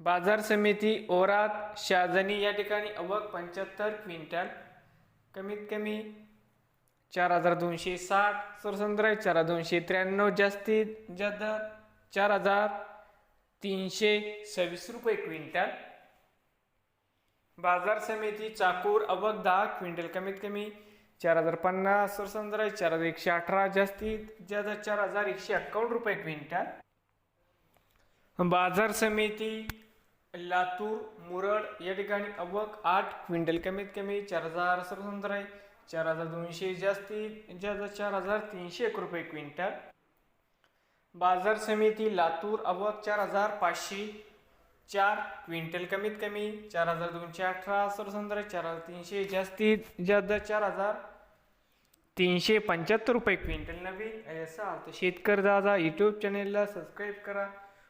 बाजार समिती ओरात शाजनी या ठिकाणी अवक पंच्याहत्तर क्विंटल कमीत कमी चार हजार दोनशे साठ सरसंद्र चार हजार दोनशे त्र्याण्णव जास्तीत जास्त चार हजार तीनशे सव्वीस रुपये क्विंटल. बाजार समिती चाकूर अवक दहा क्विंटल कमीत कमी चार हजार पन्नास सरसंद्र चार हजार एकशे अठरा जास्तीत जास्त चार हजार एकशे एक्कावन्न रुपये क्विंटल. बाजार समिती लातूर मुरड या ठिकाणी अवक आठ क्विंटल कमीत कमी चार हजार सरसंद्र आहे. चार हजार दोनशे जास्तीत जास्त चार हजार तीनशे एक रुपये क्विंटल. बाजार समिती लातूर अवक चार हजार पाचशे चार क्विंटल कमीत कमी चार हजार दोनशे अठरा सरसंद्र चार हजार तीनशे जास्तीत जास्त चार हजार तीनशे पंच्याहत्तर रुपये क्विंटल नवीन असा तर शेतकरी दादा यूट्यूब चॅनेलला सबस्क्राईब करा.